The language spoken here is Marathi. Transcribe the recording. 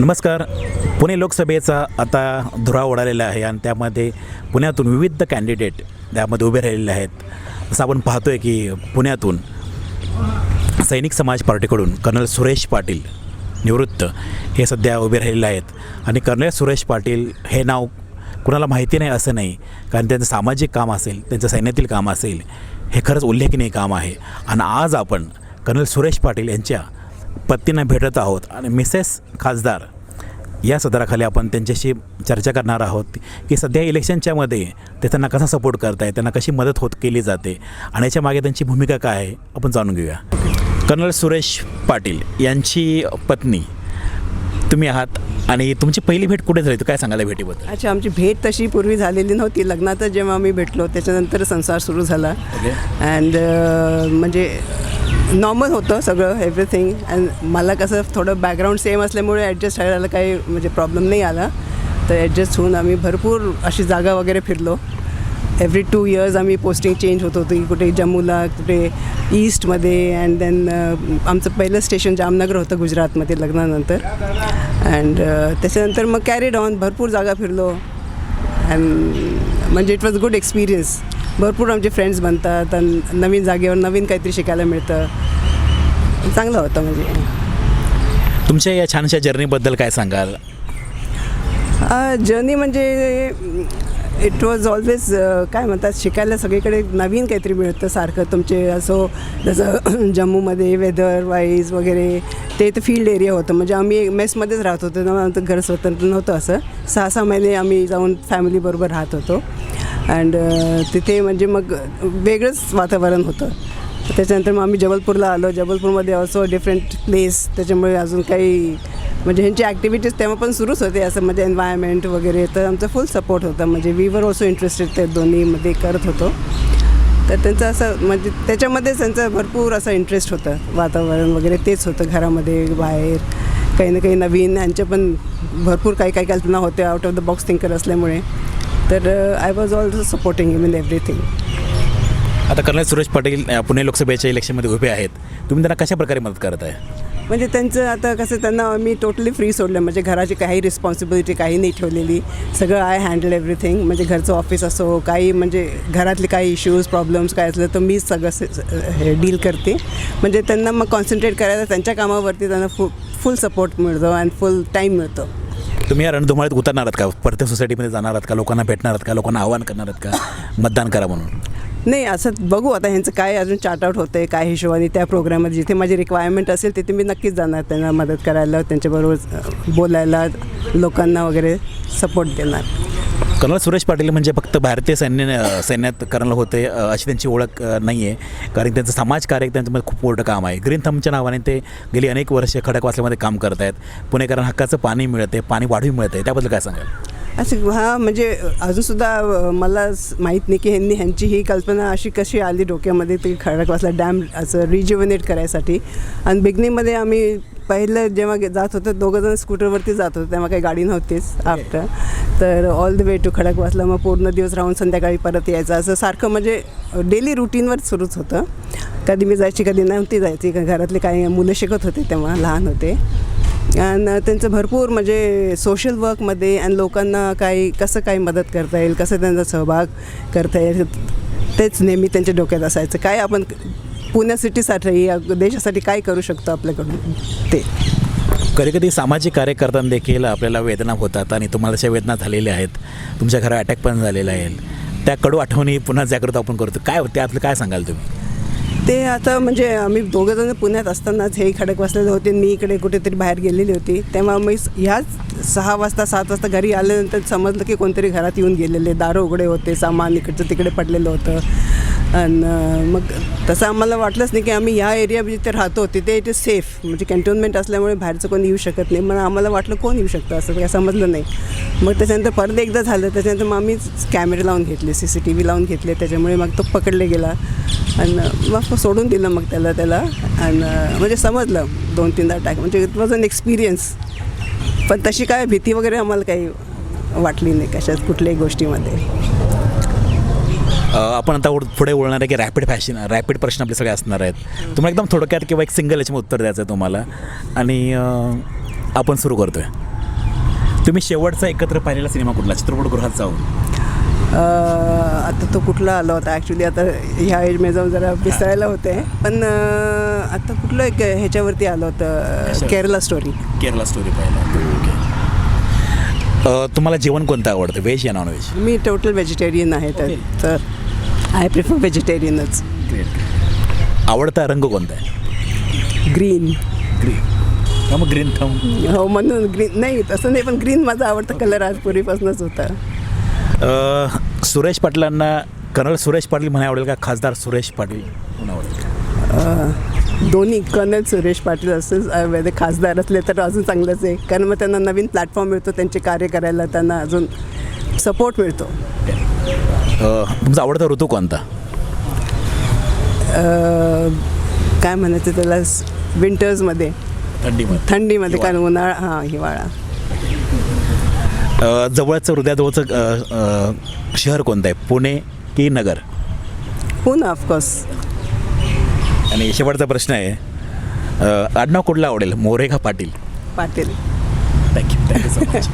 नमस्कार. पुणे लोकसभेचा आता धुरा ओढालेला आहे आणि त्यामध्ये पुण्यातून विविध कॅन्डिडेट त्यामध्ये उभे राहिलेले आहेत. असं आपण पाहतोय की पुण्यातून सैनिक समाज पार्टीकडून कर्नल सुरेश पाटील निवृत्त हे सध्या उभे राहिलेले आहेत. आणि कर्नल सुरेश पाटील हे नाव कुणाला माहिती नाही असं नाही कारण त्यांचं सामाजिक काम असेल त्यांचं सैन्यातील काम असेल हे खरंच उल्लेखनीय काम आहे. आणि आज आपण कर्नल सुरेश पाटील यांच्या पत्नींना भेटत आहोत. आणि मिसेस खासदार या सदराखाली आपण त्यांच्याशी चर्चा करणार आहोत की सध्या इलेक्शनच्यामध्ये ते त्यांना कसा सपोर्ट करताय त्यांना कशी मदत होत केली जाते आणि याच्या मागे त्यांची भूमिका काय आहे आपण जाणून घेऊया. कर्नल सुरेश पाटील यांची पत्नी तुम्ही आहात आणि तुमची पहिली भेट कुठे झाली तू काय सांगायला भेटीबद्दल? अच्छा आमची भेट तशी पूर्वी झालेली नव्हती. लग्नातच जेव्हा आम्ही भेटलो त्याच्यानंतर संसार सुरू झाला. अँड म्हणजे नॉर्मल होतं सगळं एव्हरीथिंग अँड मला कसं थोडं बॅकग्राऊंड सेम असल्यामुळे ॲडजस्ट व्हायला काही म्हणजे प्रॉब्लेम नाही आला. तर ॲडजस्ट होऊन आम्ही भरपूर अशी जागा वगैरे फिरलो. एव्हरी टू इयर्स आम्ही पोस्टिंग चेंज होत होती. कुठे जम्मूला कुठे ईस्टमध्ये अँड देन आमचं पहिलं स्टेशन जामनगर होतं गुजरातमध्ये लग्नानंतर. अँड uh, त्याच्यानंतर मग कॅरीड ऑन भरपूर जागा फिरलो. अँड म्हणजे इट वॉज गुड एक्सपिरियन्स भरपूर आमचे फ्रेंड्स बनतात आणि नवीन जागेवर नवीन काहीतरी शिकायला मिळतं. चांगलं होतं म्हणजे. तुमच्या या छानशा जर्नीबद्दल काय सांगाल? जर्नी म्हणजे इट वॉज ऑलवेज काय म्हणतात शिकायला सगळीकडे नवीन काहीतरी मिळतं सारखं. तुमचे असो जसं जम्मूमध्ये वेदर वाईज वगैरे ते तर फील्ड एरिया होतं. म्हणजे आम्ही मेसमध्येच राहत होतो. आमचं घर स्वतंत्र नव्हतं असं. सहा सहा महिने आम्ही जाऊन फॅमिलीबरोबर राहत होतो. अँड uh, तिथे म्हणजे मग वेगळंच वातावरण होतं. त्याच्यानंतर मग आम्ही जबलपूरला आलो. जबलपूरमध्ये ऑल्सो डिफरंट प्लेस त्याच्यामुळे अजून काही म्हणजे ह्यांची ॲक्टिव्हिटीज तेव्हा पण सुरूच होते. असं म्हणजे एन्व्हायरमेंट वगैरे. तर आमचा फुल सपोर्ट होता. म्हणजे वी वर ऑल्सो इंटरेस्टेड ते दोन्हीमध्ये करत होतो. तर त्यांचं असं म्हणजे त्याच्यामध्ये त्यांचं भरपूर असं इंटरेस्ट होतं. वातावरण वगैरे तेच होतं घरामध्ये बाहेर. काही ना काही नवीन. यांच्या पण भरपूर काही काही कल्पना होत्या. Out of the box thinker असल्यामुळे. तर I was also supporting him in everything आता कर्नल सुरेश पाटील पुणे लोकसभेच्या इलेक्शनमध्ये उभे आहेत. तुम्ही त्यांना कशा प्रकारे मदत करताय म्हणजे त्यांचं आता कसं त्यांना मी टोटली फ्री सोडलं. म्हणजे घराची काही रिस्पॉन्सिबिलिटी काही नाही ठेवलेली. सगळं आय हँडल एव्हरीथिंग म्हणजे घरचं ऑफिस असो काही म्हणजे घरातले काही इश्यूज प्रॉब्लेम्स काय असलं तर मीच सगळं स- हे डील करते. म्हणजे त्यांना मग कॉन्सन्ट्रेट करायला त्यांच्या कामावरती त्यांना फुल फुल सपोर्ट मिळतो अँड फुल टाईम मिळतो. तुम्ही या रणधुमाळीत उतरणार आहात का? प्रत्येक सोसायटीमध्ये जाणार आहात का? लोकांना भेटणार आहात का? लोकांना आवाहन करणार आहात का? मतदान करा म्हणून. नाही असं बघू आता ह्यांचं काय अजून चार्ट आउट होतं आहे काय हिशोबाने त्या प्रोग्राममध्ये जिथे माझी रिक्वायरमेंट असेल तिथे मी नक्कीच जाणार त्यांना मदत करायला त्यांच्याबरोबर बोलायला लोकांना वगैरे सपोर्ट देणार. कर्नल सुरेश पाटील म्हणजे फक्त भारतीय सैन्य सैन्यात कर्नल होते अशी त्यांची ओळख नाही आहे कारण त्यांचं समाजकार्य त्यांच्यामध्ये खूप मोठं काम आहे. ग्रीन थमच्या नावाने ते गेली अनेक वर्ष खडकवासल्यामध्ये काम करत आहेत. पुणेकरांना हक्काचं पाणी मिळते पाणी वाढवी मिळते. त्याबद्दल काय सांगाल? असं हा म्हणजे अजूनसुद्धा मला माहीत नाही की ह्यांनी ह्यांची ही कल्पना अशी कशी आली डोक्यामध्ये ती खडकवासला डॅम असं रिज्युवनेट करायसाठी. आणि बिगनिंगमध्ये आम्ही पहिलं जेव्हा जात होतो दोघंजण स्कूटरवरती जात होतो तेव्हा काही गाडी नव्हतीच आफ्टर तर all the way to Khadakwasla मग पूर्ण दिवस राहून संध्याकाळी परत यायचं. असं सारखं म्हणजे डेली रुटीनवर सुरूच होतं. कधी मी जायची कधी नव्हती जायची का घरातले काही मुलं शिकत होते तेव्हा लहान होते. आणि त्यांचं भरपूर म्हणजे सोशल वर्कमध्ये आणि लोकांना काही कसं काही मदत करता येईल कसं त्यांचा सहभाग करता येईल तेच नेहमी त्यांच्या डोक्यात असायचं. काय आपण पुण्या सिटीसाठी या देशासाठी काय करू शकतो आपल्याकडून? ते. कधीकधी सामाजिक कार्य करताना देखील आपल्याला वेदना होतात आणि तुम्हाला अशा वेदना झालेल्या आहेत. तुमच्या घरात अटॅक पण झालेला आहे. त्या कडू आठवणी पुन्हा जागृत आपण करतो. काय होतं? त्यातलं काय सांगाल तुम्ही? ते आता म्हणजे आम्ही दोघंजण पुण्यात असतानाच हे खडक वाजलेले होते. मी इकडे कुठेतरी बाहेर गेलेली होती. तेव्हा मी ह्याच सहा वाजता सात वाजता घरी आल्यानंतर समजलं की कोणतरी घरात येऊन गेलेले. दारं उघडे होते सामान इकडचं तिकडे पडलेलं होतं. आणि uh, मग तसं आम्हाला वाटलंच नाही की आम्ही ह्या एरिया जिथे राहतो. तिथे इट इज सेफ म्हणजे कॅन्टोनमेंट असल्यामुळे बाहेरचं कोण येऊ शकत नाही. मग आम्हाला वाटलं कोण येऊ शकतं असं काही समजलं नाही. मग त्याच्यानंतर परत एकदा झालं. त्याच्यानंतर मग आम्ही कॅमेरे लावून घेतले सी सी टी व्ही लावून घेतले. त्याच्यामुळे मग तो पकडले गेला. आणि uh, मग सोडून दिलं मग त्याला त्याला. आणि uh, म्हणजे समजलं दोन तीनदा अटॅक म्हणजे इट वॉज अन एक्सपिरियन्स पण तशी काय भीती वगैरे आम्हाला काही वाटली नाही कशात कुठल्याही गोष्टीमध्ये. आपण आता पुढे बोलणार आहे की रॅपिड फॅशन रॅपिड प्रश्न आपले सगळे असणार आहेत. तुम्हाला एकदम थोडक्यात किंवा एक सिंगल याच्यामध्ये उत्तर द्यायचं आहे तुम्हाला. आणि आपण सुरू करतो आहे तुम्ही शेवटचा एकत्र पाहिलेला सिनेमा कुठला? चित्रपटगृहात जाऊन. आता तो कुठला आला होता? ॲक्च्युली आता ह्या एजमध्ये जाऊन जरा विसरायला होते. पण आता कुठलं एक ह्याच्यावरती आलं होतं? केरला स्टोरी केरला स्टोरी पाहिला. तुम्हाला जेवण कोणतं आवडतं? व्हेज या नॉनव्हेज मी टोटल व्हेजिटेरियन आहे तर तर आय प्रिफर व्हेजिटेरियनच आवडता रंग कोणता आहे? ग्रीन ग्रीन मग ग्रीन थम हो म्हणून ग्रीन नाही तसं नाही पण ग्रीन माझा आवडता कलर आज पूर्वीपासूनच होता. सुरेश पाटलांना कर्नल सुरेश पाटील म्हणा आवडेल का? खासदार सुरेश पाटील म्हणून आवडेल अं, दोन्ही कर्नल सुरेश पाटील असेल खासदार असले तर अजून चांगलंच आहे. कारण मग त्यांना नवीन प्लॅटफॉर्म मिळतो त्यांचे कार्य करायला त्यांना अजून सपोर्ट मिळतो. तुमचा आवडता ऋतू कोणता? काय म्हणायचं त्याला विंटर्समध्ये थंडीमध्ये. थंडीमध्ये कारण उन्हाळा हां हिवाळा. जवळचं हृदयाजवळचं शहर कोणतं आहे? पुणे की नगर? हो ना ऑफकोर्स आणि शेवटचा प्रश्न आहे अ, आडनाव कुठला आवडेल? मोरे का Patil. Patil thank you thank you so much